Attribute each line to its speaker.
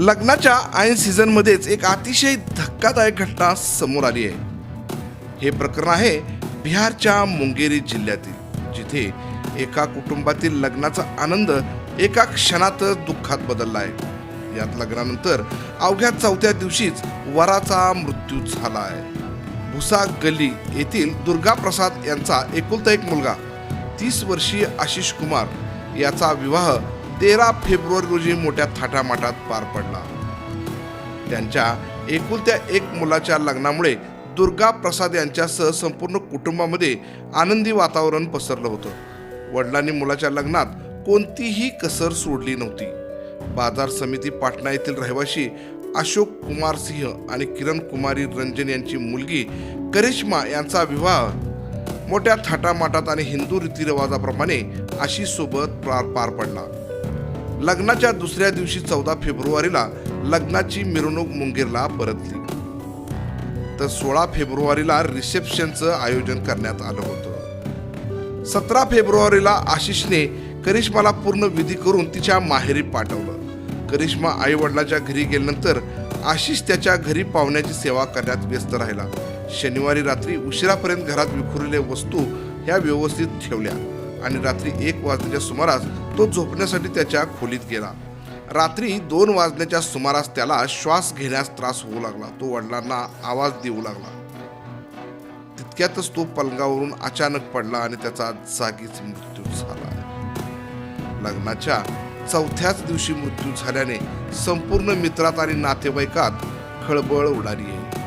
Speaker 1: लग्नाच्या ऐन सीझनमध्येच एक अतिशय धक्कादायक घटना समोर आली आहे. हे प्रकरण आहे बिहारच्या मुंगेरी जिल्ह्यातील जिथे एका कुटुंबातील लग्नाचा आनंद एका क्षणात दुःखात बदलला आहे. यात लग्नानंतर अवघ्या चौथ्या दिवशीच वराचा मृत्यू झाला आहे. भुसा गल्ली येथील दुर्गा प्रसाद यांचा एकुलता एक मुलगा तीस वर्षीय आशिष कुमार याचा विवाह तेरा फेब्रुवारी रोजी मोठ्या थाटामाटात पार पडला. त्यांच्या एकुलत्या एक मुलाच्या लग्नामुळे दुर्गा प्रसाद यांच्यासह संपूर्ण कुटुंबामध्ये आनंदी वातावरण पसरलं होतं. वडिलांनी मुलाच्या लग्नात कोणतीही कसर सोडली नव्हती. बाजार समिती पाटणा येथील रहिवाशी अशोक कुमार सिंह आणि किरण कुमारी रंजन यांची मुलगी करिश्मा यांचा विवाह मोठ्या थाटामाटात आणि हिंदू रीतिरिवाजाप्रमाणे अशी सोबत पार पार पडला. लग्नाच्या दुसऱ्या दिवशी चौदा फेब्रुवारीला लग्नाची मिरवणूक मुंगेरला परतली. तर सोळा फेब्रुवारीला रिसेप्शनचं आयोजन करण्यात आलं होतं. सतरा फेब्रुवारीला आशिषने करिश्माला पूर्ण विधी करून तिच्या माहेरी पाठवलं. करिश्मा आई वडिलाच्या घरी गेल्यानंतर आशिष त्याच्या घरी पाहुण्याची सेवा करण्यात व्यस्त राहिला. शनिवारी रात्री उशिरापर्यंत घरात विखुरलेल्या वस्तू ह्या व्यवस्थित ठेवल्या. आणि रात्री एक वाजण्याच्या सुमारास तो झोपण्यासाठी त्याच्या खोलीत गेला. रात्री दोन वाजण्याच्या सुमारास त्याला श्वास घेण्यास त्रास होऊ लागला. तो वडिलांना आवाज देऊ लागला. तितक्यातच तो पलंगावरून अचानक पडला आणि त्याचा जागीच मृत्यू झाला. लग्नाच्या चौथ्याच दिवशी मृत्यू झाल्याने संपूर्ण मित्रात आणि नातेवाईकात खळबळ उडाली आहे.